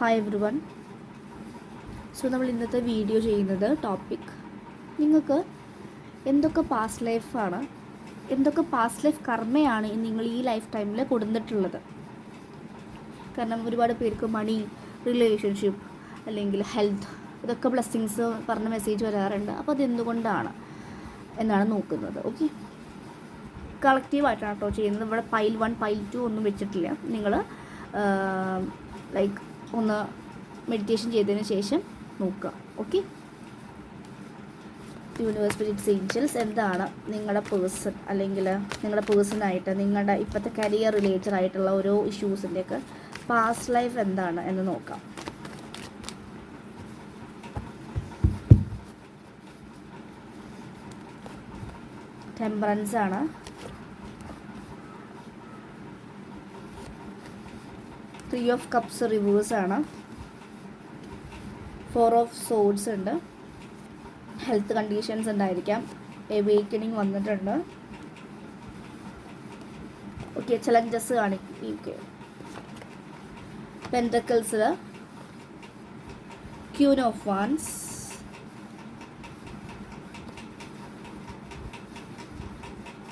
Hi every one so നമ്മൾ ഇന്നത്തെ video ചെയ്യുന്നത് ടോപ്പിക് നിങ്ങൾക്ക് എന്തൊക്കെ പാസ്റ്റ് ലൈഫാണ് എന്തൊക്കെ പാസ്റ്റ് ലൈഫ് കർമ്മയാണ് നിങ്ങൾ ഈ ലൈഫ് ടൈമിൽ കൊടുത്തിട്ടുള്ളത്? കാരണം ഒരുപാട് പേർക്ക് മണി റിലേഷൻഷിപ്പ് അല്ലെങ്കിൽ ഹെൽത്ത് ഇതൊക്കെ ബ്ലെസ്സിങ്സ് പറഞ്ഞ മെസ്സേജ് വരാറുണ്ട്. അപ്പോൾ അതെന്തുകൊണ്ടാണ് എന്നാണ് നോക്കുന്നത്. ഓക്കെ കളക്റ്റീവായിട്ടാണ് കേട്ടോ ചെയ്യുന്നത്. ഇവിടെ പൈൽ വൺ പൈൽ ടു ഒന്നും വെച്ചിട്ടില്ല. നിങ്ങൾ ലൈക്ക് ഒന്ന് മെഡിറ്റേഷൻ ചെയ്തതിന് ശേഷം നോക്കുക. ഓക്കെ യൂണിവേഴ്സ് സ്പിരിറ്റ്സ് ഏഞ്ചൽസ് എന്താണ് നിങ്ങളുടെ പേഴ്സൺ അല്ലെങ്കിൽ നിങ്ങളുടെ പേഴ്സണായിട്ട് നിങ്ങളുടെ ഇപ്പോഴത്തെ കരിയർ റിലേറ്റഡ് ആയിട്ടുള്ള ഓരോ ഇഷ്യൂസിന്റെയൊക്കെ പാസ്റ്റ് ലൈഫ് എന്താണ് എന്ന് നോക്കാം. ടെമ്പറൻസ് ആണ്. ത്രീ ഓഫ് കപ്സ് റിവേഴ്സ് ആണ്. ഫോർ ഓഫ് സോഡ്സ് ഉണ്ട്. ഹെൽത്ത് കണ്ടീഷൻസ് ഉണ്ടായിരിക്കാം. എവേക്കണിങ് വന്നിട്ടുണ്ട്. ഓക്കെ ചലഞ്ചസ് കാണിക്കും okay പെന്റക്കിൾസിൽ queen of wands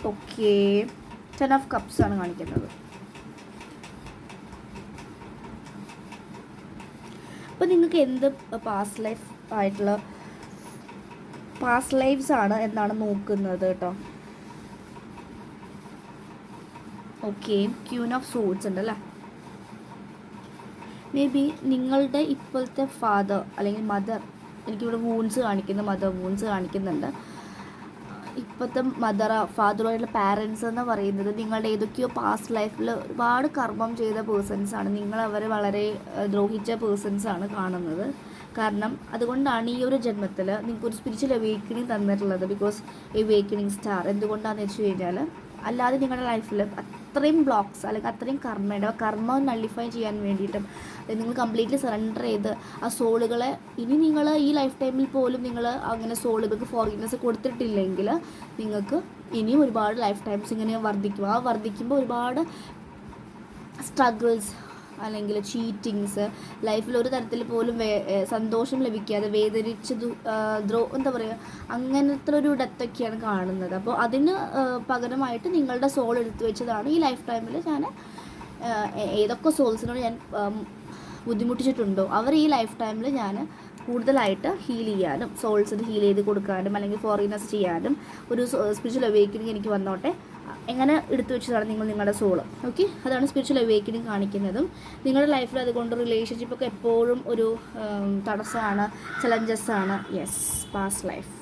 okay ten of cups ആണ് കാണിക്കുന്നത്. അപ്പോൾ നിങ്ങൾക്ക് എന്ത് പാസ്റ്റ് ലൈഫ് ആയിട്ടുള്ള പാസ്റ്റ് ലൈഫ്സ് ആണ് എന്നാണ് നോക്കുന്നത് കേട്ടോ ഓക്കെ ക്യൂൻ ഓഫ് സോഡ്സ് ഉണ്ട് അല്ലേ? മേ ബി നിങ്ങളുടെ ഇപ്പോഴത്തെ ഫാദർ അല്ലെങ്കിൽ മദർ എനിക്കിവിടെ വൂൺസ് കാണിക്കുന്നു മദർ വൂൺസ് കാണിക്കുന്നുണ്ട്. ഇപ്പോഴത്തെ മദർ ഫാദറുമായിട്ടുള്ള പാരൻസ് എന്ന് പറയുന്നത് നിങ്ങളുടെ ഏതൊക്കെയോ പാസ്റ്റ് ലൈഫിൽ ഒരുപാട് കർമ്മം ചെയ്ത പേഴ്സൺസാണ് നിങ്ങൾ അവരെ വളരെ ദ്രോഹിച്ച പേഴ്സൺസാണ് കാണുന്നത്. കാരണം അതുകൊണ്ടാണ് ഈ ഒരു ജന്മത്തിൽ നിങ്ങൾക്ക് ഒരു സ്പിരിച്വൽ അവേക്കണിങ് തന്നിട്ടുള്ളത്. ബിക്കോസ് എവേക്കണിങ് സ്റ്റാർ എന്തുകൊണ്ടാണെന്ന് വെച്ച് കഴിഞ്ഞാൽ അല്ലാതെ നിങ്ങളുടെ ലൈഫിൽ അത്രയും ബ്ലോക്സ് അല്ലെങ്കിൽ അത്രയും കർമ്മയുടെ കർമ്മ നള്ളിഫൈ ചെയ്യാൻ വേണ്ടിയിട്ടും നിങ്ങൾ കംപ്ലീറ്റ്ലി സറണ്ടർ ചെയ്ത് ആ സോളുകളെ ഇനി നിങ്ങൾ ഈ ലൈഫ് ടൈമിൽ പോലും നിങ്ങൾ അങ്ങനെ സോളുകൾക്ക് ഫോറിനേഴ്സ് കൊടുത്തിട്ടില്ലെങ്കിൽ നിങ്ങൾക്ക് ഇനിയും ഒരുപാട് ലൈഫ് ടൈംസ് ഇങ്ങനെ വർദ്ധിക്കും. ആ വർദ്ധിക്കുമ്പോൾ ഒരുപാട് സ്ട്രഗിൾസ് അല്ലെങ്കിൽ ചീറ്റിങ്സ് ലൈഫിൽ ഒരു തരത്തിൽ പോലും സന്തോഷം ലഭിക്കാതെ വേദനിച്ച് ദ്രോ എന്താ പറയുക അങ്ങനത്തെ ഒരു ഡെത്തൊക്കെയാണ് കാണുന്നത്. അപ്പോൾ അതിന് പകരമായിട്ട് നിങ്ങളുടെ സോൾ എടുത്തു വെച്ചതാണ് ഈ ലൈഫ് ടൈമിൽ ഞാൻ ഏതൊക്കെ സോൾസിനോട് ഞാൻ ബുദ്ധിമുട്ടിച്ചിട്ടുണ്ടോ? അവർ ഈ ലൈഫ് ടൈമിൽ ഞാൻ കൂടുതലായിട്ട് ഹീൽ ചെയ്യാനും സോൾസിന് ഹീൽ ചെയ്ത് കൊടുക്കാനും അല്ലെങ്കിൽ ഫോറിനസ് ചെയ്യാനും ഒരു സ്പിരിച്വൽ അവേക്കനിങ് എനിക്ക് വന്നോട്ടെ. എങ്ങനെ എടുത്തു വെച്ചതാണ് നിങ്ങൾ നിങ്ങളുടെ സോൾ ഓക്കെ അതാണ് സ്പിരിച്വൽ അവേക്കിനും കാണിക്കുന്നതും. നിങ്ങളുടെ ലൈഫിൽ അതുകൊണ്ട് റിലേഷൻഷിപ്പൊക്കെ എപ്പോഴും ഒരു തടസ്സമാണ് ചലഞ്ചസ് ആണ്. യെസ് പാസ്റ്റ് ലൈഫ്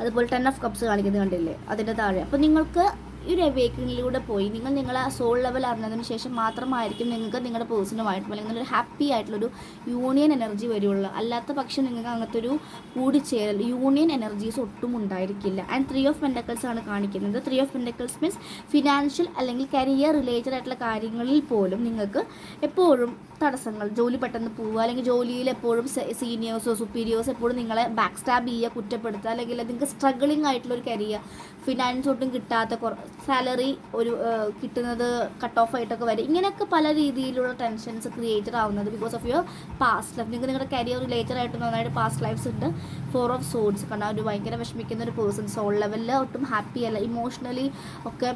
അതുപോലെ ടെൻ ഓഫ് കപ്സ് കാണിക്കുന്നത് കണ്ടില്ലേ? അതിന്റെ താഴെ. അപ്പോൾ നിങ്ങൾക്ക് ഈ ഒരു അവേക്കിങ്ങിലൂടെ പോയി. നിങ്ങൾ നിങ്ങളെ സോൾ ലെവൽ അറിഞ്ഞതിന് ശേഷം മാത്രമായിരിക്കും നിങ്ങൾക്ക് നിങ്ങളുടെ പേഴ്സണുമായിട്ടും അല്ലെങ്കിൽ ഒരു ഹാപ്പി ആയിട്ടുള്ളൊരു യൂണിയൻ എനർജി വരുള്ളൂ. അല്ലാത്ത പക്ഷം നിങ്ങൾക്ക് അങ്ങനത്തെ ഒരു കൂടിച്ചേരൽ യൂണിയൻ എനർജീസ് ഒട്ടും ഉണ്ടായിരിക്കില്ല. ആൻഡ് ത്രീ ഓഫ് പെൻഡക്കിൾസ് ആണ് കാണിക്കുന്നത്. Three of pentacles means financial അല്ലെങ്കിൽ കരിയർ റിലേറ്റഡ് ആയിട്ടുള്ള കാര്യങ്ങളിൽ പോലും നിങ്ങൾക്ക് എപ്പോഴും തടസ്സങ്ങൾ ജോലി പെട്ടെന്ന് പോവുക അല്ലെങ്കിൽ ജോലിയിൽ എപ്പോഴും സീനിയേഴ്സോ സുപ്പീരിയേഴ്സോ എപ്പോഴും നിങ്ങളെ ബാക്ക് സ്റ്റാബ് ചെയ്യുക കുറ്റപ്പെടുത്തുക അല്ലെങ്കിൽ നിങ്ങൾക്ക് സ്ട്രഗിളിംഗ് ആയിട്ടുള്ള ഒരു കരിയർ ഫിനാൻസ് ഒട്ടും കിട്ടാത്ത സാലറി ഒരു കിട്ടുന്നത് കട്ട് ഓഫ് ആയിട്ടൊക്കെ വരും. ഇങ്ങനെയൊക്കെ പല രീതിയിലുള്ള ടെൻഷൻസ് ക്രിയേറ്റഡ് ആവുന്നത് because of your past life നിങ്ങൾക്ക് നിങ്ങളുടെ കരിയർ റിലേറ്റഡ് ആയിട്ട് നന്നായിട്ട് പാസ്റ്റ് ലൈഫ്സ് ഉണ്ട്. ഫോർ ഓഫ് സോഡ്സ് കാരണം ഒരു ഭയങ്കര വിഷമിക്കുന്ന ഒരു പേഴ്സൺ സോൾ ലെവലിൽ ഒട്ടും ഹാപ്പി അല്ല. ഇമോഷണലി ഒക്കെ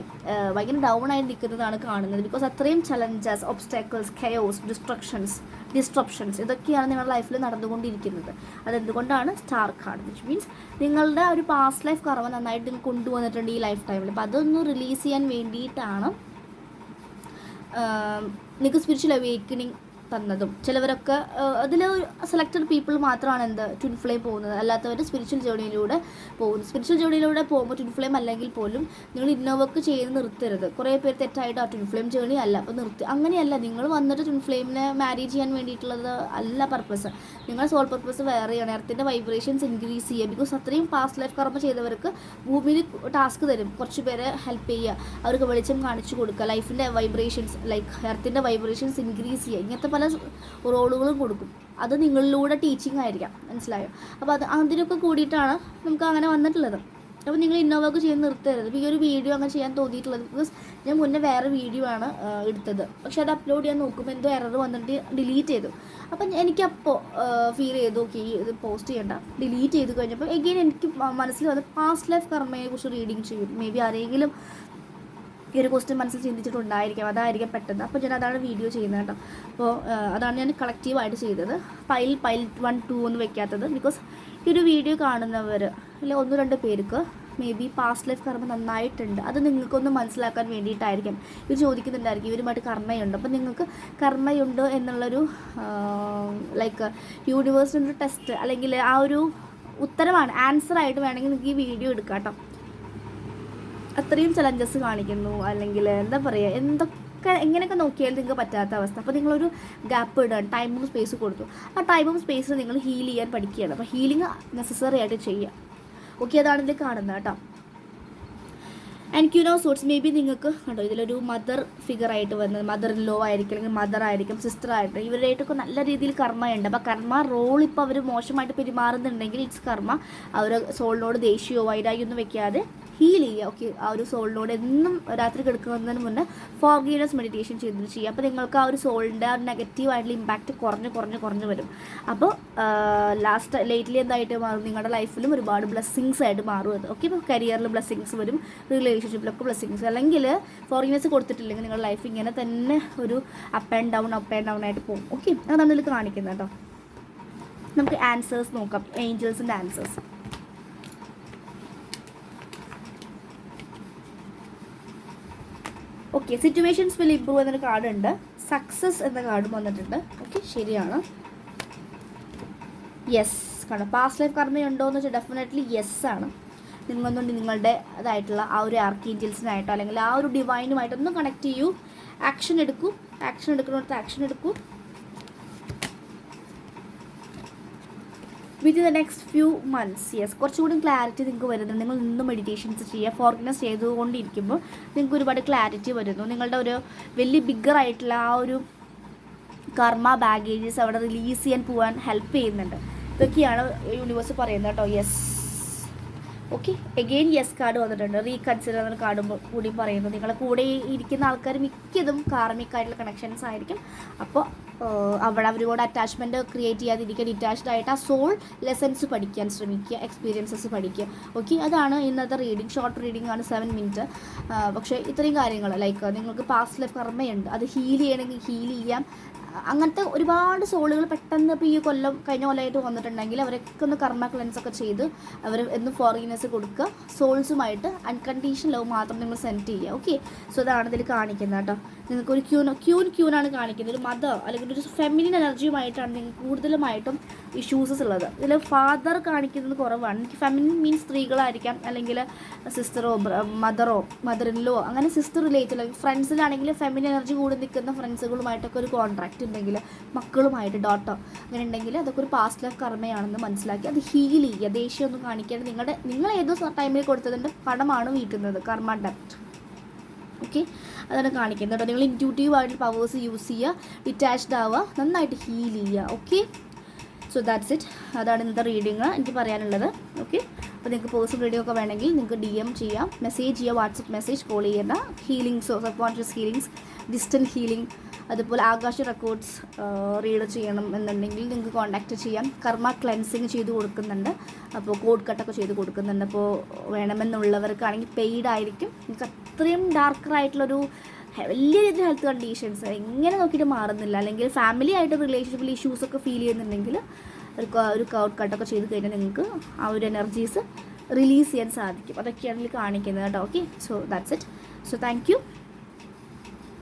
ഭയങ്കര ഡൗൺ ആയി നിൽക്കുന്നതാണ് കാണുന്നത് ബിക്കോസ് അത്രയും challenges obstacles chaos destructions disruptions ഇതൊക്കെയാണ് നിങ്ങളുടെ ലൈഫിൽ നടന്നുകൊണ്ടിരിക്കുന്നത്. അതെന്തുകൊണ്ടാണ്? സ്റ്റാർ കാർഡ് വിച്ച് മീൻസ് നിങ്ങളുടെ ഒരു പാസ്റ്റ് ലൈഫ് കുറവ് നന്നായിട്ട് കൊണ്ടുവന്നിട്ടുണ്ട് ഈ ലൈഫ് ടൈമിൽ അപ്പോൾ അതൊന്ന് റിലീസ് ചെയ്യാൻ വേണ്ടിയിട്ടാണ് നിങ്ങൾക്ക് സ്പിരിച്വൽ അവേക്കണിങ് തന്നതും. ചിലവരൊക്കെ അതിൽ സെലക്റ്റഡ് പീപ്പിൾ മാത്രമാണ് എന്ത് ട്വിൻ പോകുന്നത്. അല്ലാത്തവർ സ്പിരിച്വൽ ജേണിയിലൂടെ പോകുന്നു. സ്പിരിച്വൽ ജേണിയിലൂടെ പോകുമ്പോൾ ട്വിൻ അല്ലെങ്കിൽ പോലും നിങ്ങൾ ഇന്നോവർക്ക് ചെയ്ത് നിർത്തരുത്. കുറേ പേര് തെറ്റായിട്ട് ആ ട്വിൻ ജേണി അല്ല. അപ്പോൾ നിർത്തി. അങ്ങനെയല്ല. നിങ്ങൾ വന്നിട്ട് ട്വിൻ മാരേജ് ചെയ്യാൻ വേണ്ടിയിട്ടുള്ളത് അല്ല പർപ്പസ് നിങ്ങളുടെ സോൾ പർപ്പസ് വേറെയാണ്. എർത്തിന്റെ വൈബ്രേഷൻസ് ഇൻക്രീസ് ചെയ്യുക. ബിക്കോസ് അത്രയും പാസ്റ്റ് ലൈഫ് കർമ്മ ചെയ്തവർക്ക് ഭൂമിയിൽ ടാസ്ക് തരും. കുറച്ച് പേരെ ഹെൽപ്പ് ചെയ്യുക. അവർക്ക് വെളിച്ചം കാണിച്ചു കൊടുക്കുക. ലൈഫിന്റെ വൈബ്രേഷൻസ് ലൈക്ക് എർത്തിന്റെ വൈബ്രേഷൻസ് ഇൻക്രീസ് ചെയ്യുക. ഇങ്ങനത്തെ പല റോളുകളും കൊടുക്കും. അത് നിങ്ങളിലൂടെ ടീച്ചിങ് ആയിരിക്കാം. മനസ്സിലായോ? അപ്പോൾ അത് അതിനൊക്കെ കൂടിയിട്ടാണ് നമുക്ക് അങ്ങനെ വന്നിട്ടുള്ളത്. അപ്പോൾ നിങ്ങൾ ഇന്നോവക്ക് ചെയ്യാൻ നിർത്തരുത്. ഈ ഒരു വീഡിയോ അങ്ങനെ ചെയ്യാൻ തോന്നിയിട്ടുള്ളത് ബിക്കോസ് ഞാൻ മുന്നേ വേറെ വീഡിയോ ആണ് എടുത്തത്. പക്ഷേ അത് അപ്ലോഡ് ചെയ്യാൻ നോക്കുമ്പോൾ എന്തോ എറർ വന്നിട്ട് ഡിലീറ്റ് ചെയ്തു. അപ്പം എനിക്കപ്പോൾ ഫീൽ ചെയ്തു ഓക്കെ ഇത് പോസ്റ്റ് ചെയ്യണ്ട. ഡിലീറ്റ് ചെയ്ത് കഴിഞ്ഞപ്പോൾ എഗെയിൻ എനിക്ക് മനസ്സിൽ വന്ന് പാസ്റ്റ് ലൈഫ് കർമ്മയെ കുറിച്ച് റീഡിങ് ചെയ്യും. മേ ബി ആരെങ്കിലും ഈ ഒരു ക്വസ്റ്റ്യൻ മനസ്സിൽ ചിന്തിച്ചിട്ടുണ്ടായിരിക്കാം. അതായിരിക്കും പെട്ടെന്ന്. അപ്പോൾ ഞാൻ അതാണ് വീഡിയോ ചെയ്യുന്നത് കേട്ടോ. അപ്പോൾ അതാണ് ഞാൻ കളക്റ്റീവായിട്ട് ചെയ്തത്. പൈൽ പൈൽ വൺ ടു എന്ന് വെക്കാത്തത്. ബിക്കോസ് ഈ ഒരു വീഡിയോ കാണുന്നവർ അല്ലെ ഒന്ന് രണ്ട് പേർക്ക് മേ ബി പാസ്റ്റ് ലൈഫ് കർമ്മ നന്നായിട്ടുണ്ട്. അത് നിങ്ങൾക്കൊന്ന് മനസ്സിലാക്കാൻ വേണ്ടിയിട്ടായിരിക്കും. ഇവർ ചോദിക്കുന്നുണ്ടായിരിക്കും. ഇവരുമായിട്ട് കർമ്മയുണ്ട്. അപ്പം നിങ്ങൾക്ക് കർമ്മയുണ്ട് എന്നുള്ളൊരു ലൈക്ക് യൂണിവേഴ്സിന്റെ ഒരു ടെസ്റ്റ് അല്ലെങ്കിൽ ആ ഒരു ഉത്തരമാണ്. ആൻസറായിട്ട് വേണമെങ്കിൽ നിങ്ങൾക്ക് ഈ വീഡിയോ എടുക്കാം കേട്ടോ. അത്രയും ചലഞ്ചസ് കാണിക്കുന്നു. അല്ലെങ്കിൽ എന്താ പറയുക എന്തൊക്കെ എങ്ങനെയൊക്കെ നോക്കിയാലും നിങ്ങൾക്ക് പറ്റാത്ത അവസ്ഥ. അപ്പോൾ നിങ്ങളൊരു ഗ്യാപ്പ് ഇടാൻ ടൈമും സ്പേസ് കൊടുത്തു. ആ ടൈമും സ്പേസിൽ നിങ്ങൾ ഹീൽ ചെയ്യാൻ പഠിക്കുകയാണ്. അപ്പോൾ ഹീലിംഗ് നെസസറി ആയിട്ട് ചെയ്യുക ഓക്കെ അതാണ് ഇതിൽ കാണുന്നത് കേട്ടോ. And you know thoughts maybe നിങ്ങൾക്ക് കണ്ടോ ഇതിലൊരു മദർ ഫിഗർ ആയിട്ട് വന്നത് മദർ ലോ ആയിരിക്കും അല്ലെങ്കിൽ മദർ ആയിരിക്കും സിസ്റ്റർ ആയിരിക്കും ഇവരുടെയായിട്ടൊക്കെ നല്ല രീതിയിൽ കർമ്മയുണ്ട്. അപ്പോൾ കർമ്മ റോൾ ഇപ്പോൾ അവർ മോശമായിട്ട് പെരുമാറുന്നുണ്ടെങ്കിൽ ഇറ്റ്സ് കർമ്മ. അവർ സോളിനോട് ദേഷ്യമോ വൈരാഗ്യമൊന്നും വെക്കാതെ ഹീൽ ചെയ്യുക. ഓക്കെ ആ ഒരു സോളിനോട് എന്നും രാത്രി കിടക്കുന്നതിന് മുന്നേ ഫോർഗീനസ് മെഡിറ്റേഷൻ ചെയ്തിട്ട് ചെയ്യുക. അപ്പോൾ നിങ്ങൾക്ക് ആ ഒരു സോളിന്റെ ആ നെഗറ്റീവ് ആയിട്ടുള്ള ഇമ്പാക്റ്റ് കുറഞ്ഞ് കുറഞ്ഞ് കുറഞ്ഞ് വരും. അപ്പോൾ ലാസ്റ്റ് ലേറ്റ്ലി എന്തായിട്ട് മാറും? നിങ്ങളുടെ ലൈഫിലും ഒരുപാട് ബ്ലെസ്സിങ്സ് ആയിട്ട് മാറും അത്. ഓക്കെ ഇപ്പോൾ കരിയറിൽ ബ്ലെസ്സിങ്സ് വരും. റിലേഷൻഷിപ്പിലൊക്കെ ബ്ലെസ്സിങ്സ് അല്ലെങ്കിൽ ഫോറിനേഴ്സ് കൊടുത്തിട്ടില്ലെങ്കിൽ നിങ്ങളുടെ ലൈഫ് ഇങ്ങനെ തന്നെ ഒരു up and down up and down ആയിട്ട് പോകും. ഓക്കെ അതാണ് ഇതിൽ കാണിക്കുന്നത് കേട്ടോ. നമുക്ക് ആൻസേഴ്സ് നോക്കാം. ഏഞ്ചൽസിന്റെ answers okay situations will improve എന്നൊരു കാർഡ് ഉണ്ട്. സക്സസ് എന്ന കാർഡും വന്നിട്ടുണ്ട്. ഓക്കെ ശരിയാണ്. യെസ് കാണാം പാസ്റ്റ് ലൈഫ് കർമ്മയുണ്ടോ എന്ന് വെച്ചാൽ ഡെഫിനറ്റ്ലി യെസ് ആണ്. നിങ്ങളൊന്നും നിങ്ങളുടെ അതായിട്ടുള്ള ആ ഒരു ആർക്കേഞ്ചൽസിനായിട്ടോ അല്ലെങ്കിൽ ആ ഒരു ഡിവൈനുമായിട്ടോ ഒന്ന് കണക്ട് ചെയ്യൂ. ആക്ഷൻ എടുക്കൂ. ആക്ഷൻ എടുക്കുന്നിടത്ത് ആക്ഷൻ എടുക്കൂ. With the next few months yes കുറച്ചുകൂടി ക്ലാരിറ്റി നിങ്ങൾക്ക് വരുന്നുണ്ട്. നിങ്ങൾ ഇന്നും മെഡിറ്റേഷൻസ് ചെയ്യുക ഫോർഗ്നസ് ചെയ്തുകൊണ്ടിരിക്കുമ്പോൾ നിങ്ങൾക്ക് ഒരുപാട് ക്ലാരിറ്റി വരുന്നു. നിങ്ങളുടെ ഒരു വലിയ ബിഗ്ഗർ ആയിട്ടുള്ള ആ ഒരു കർമ്മ ബാഗേജസ് അവിടെ റിലീസ് ചെയ്യാൻ പോകാൻ ഹെൽപ്പ് ചെയ്യുന്നുണ്ട്. ഇതൊക്കെയാണ് യൂണിവേഴ്സ് പറയുന്നത് കേട്ടോ. Yes okay again yes card വന്നിട്ടുണ്ട്. റീകൺസിഡർ എന്ന കാർഡും കൂടി പറയുന്നു. നിങ്ങളെ കൂടെ ഇരിക്കുന്ന ആൾക്കാർ മിക്കതും കാർമിക്കായിട്ടുള്ള കണക്ഷൻസ് ആയിരിക്കും. അപ്പോൾ അവിടെ അവരോട് അറ്റാച്ച്മെന്റ് ക്രിയേറ്റ് ചെയ്യാതിരിക്കുക ഡിറ്റാച്ച്ഡ് ആയിട്ട് ആ സോൾ ലെസൺസ് പഠിക്കാൻ ശ്രമിക്കുക എക്സ്പീരിയൻസസ് പഠിക്കുക. ഓക്കെ അതാണ് ഇന്നത്തെ റീഡിങ് ഷോർട്ട് റീഡിംഗ് ആണ് സെവൻ മിനിറ്റ് പക്ഷേ ഇത്രയും കാര്യങ്ങൾ ലൈക്ക് നിങ്ങൾക്ക് പാസ്റ്റ് ലൈഫ് കർമ്മയുണ്ട്. അത് ഹീൽ ചെയ്യണമെങ്കിൽ ഹീൽ ചെയ്യാം. അങ്ങനത്തെ ഒരുപാട് സോളുകൾ പെട്ടെന്ന് ഇപ്പോൾ ഈ കൊല്ലം കഴിഞ്ഞ കൊല്ലമായിട്ട് വന്നിട്ടുണ്ടെങ്കിൽ അവരൊക്കെ ഒന്ന് കർമ്മ ക്ലെൻസ് ഒക്കെ ചെയ്ത് അവർ എന്ന് ഫോറിനേഴ്സ് കൊടുക്കുക. സോൾസുമായിട്ട് അൺകണ്ടീഷൻ ലവ് മാത്രം നിങ്ങൾ സെൻഡ് ചെയ്യുക. ഓക്കെ സോ അതാണ് ഇതിൽ കാണിക്കുന്നത് കേട്ടോ. നിങ്ങൾക്ക് ഒരു ക്യൂൻ ക്യൂൻ ക്യൂനാണ് കാണിക്കുന്നത്. ഒരു മദർ അല്ലെങ്കിൽ ഒരു ഫെമിനിൻ എനർജിയുമായിട്ടാണ് നിങ്ങൾക്ക് കൂടുതലുമായിട്ടും ഇഷ്യൂസസ് ഉള്ളത്. ഇതിൽ ഫാദർ കാണിക്കുന്നത് കുറവാണ്. എനിക്ക് ഫെമിനിൻ മീൻസ് സ്ത്രീകളായിരിക്കാം. അല്ലെങ്കിൽ സിസ്റ്ററോ മദറോ മദറിൻലോ അങ്ങനെ സിസ്റ്റർ റിലേറ്റഡ് ഫ്രണ്ട്സിലാണെങ്കിൽ ഫെമിനിൻ എനർജി കൂടി നിൽക്കുന്ന ഫ്രണ്ട്സുകളുമായിട്ടൊക്കെ ഒരു കോൺട്രാക്റ്റ് ഉണ്ടെങ്കിൽ മക്കളുമായിട്ട് ഡോട്ടോ അങ്ങനെ ഉണ്ടെങ്കിൽ അതൊക്കെ ഒരു പാസ്റ്റ് ലൈഫ് കർമ്മയാണെന്ന് മനസ്സിലാക്കി അത് ഹീൽ ചെയ്യുക. ദേഷ്യമൊന്നും കാണിക്കാതെ നിങ്ങളുടെ നിങ്ങൾ ഏതോ ടൈമിൽ കൊടുത്തതിന്റെ പണമാണ് വീട്ടുന്നത് കർമ്മ ഡെപ്റ്റ് ഓക്കെ അതാണ് കാണിക്കുന്നത് നിങ്ങൾ ഇന്റ്യൂട്ടീവ് ആയിട്ട് പവേഴ്സ് യൂസ് ചെയ്യുക ഡിറ്റാച്ച്ഡ് ആവുക നന്നായിട്ട് ഹീൽ ചെയ്യുക. ഓക്കെ സോ ദാറ്റ്സ് ഇറ്റ് അതാണ് ഇന്നത്തെ റീഡിങ് എനിക്ക് പറയാനുള്ളത്. ഓക്കെ അപ്പോൾ നിങ്ങൾക്ക് പേഴ്സണൽ റീഡിംഗ് ഒക്കെ വേണമെങ്കിൽ നിങ്ങൾക്ക് ഡി എം ചെയ്യാം. മെസ്സേജ് ചെയ്യുക വാട്സപ്പ് മെസ്സേജ് കോൾ ചെയ്യേണ്ട ഹീലിംഗ്സോ subconscious healings distant healing അതുപോലെ ആകാശ റെക്കോർഡ്സ് റീഡ് ചെയ്യണം എന്നുണ്ടെങ്കിൽ നിങ്ങൾക്ക് കോൺടാക്റ്റ് ചെയ്യാം. കർമ്മ ക്ലെൻസിങ് ചെയ്ത് കൊടുക്കുന്നുണ്ട്. അപ്പോൾ കോഡ് കട്ടൊക്കെ ചെയ്ത് കൊടുക്കുന്നുണ്ട്. അപ്പോൾ വേണമെന്നുള്ളവർക്കാണെങ്കിൽ പെയ്ഡ് ആയിരിക്കും. നിങ്ങൾക്ക് അത്രയും ഡാർക്കറായിട്ടുള്ളൊരു വലിയ രീതിയിൽ ഹെൽത്ത് കണ്ടീഷൻസ് എങ്ങനെ നോക്കിയിട്ട് മാറുന്നില്ല. അല്ലെങ്കിൽ ഫാമിലി ആയിട്ട് റിലേഷൻഷിപ്പിൽ ഇഷ്യൂസൊക്കെ ഫീൽ ചെയ്യുന്നുണ്ടെങ്കിൽ ഒരു ഒരു കൗട്ട് കട്ടൊക്കെ ചെയ്ത് കഴിഞ്ഞാൽ നിങ്ങൾക്ക് ആ ഒരു എനർജീസ് റിലീസ് ചെയ്യാൻ സാധിക്കും. അതൊക്കെയാണ് കാണിക്കുന്നത് കേട്ടോ. Okay so that's it so thank you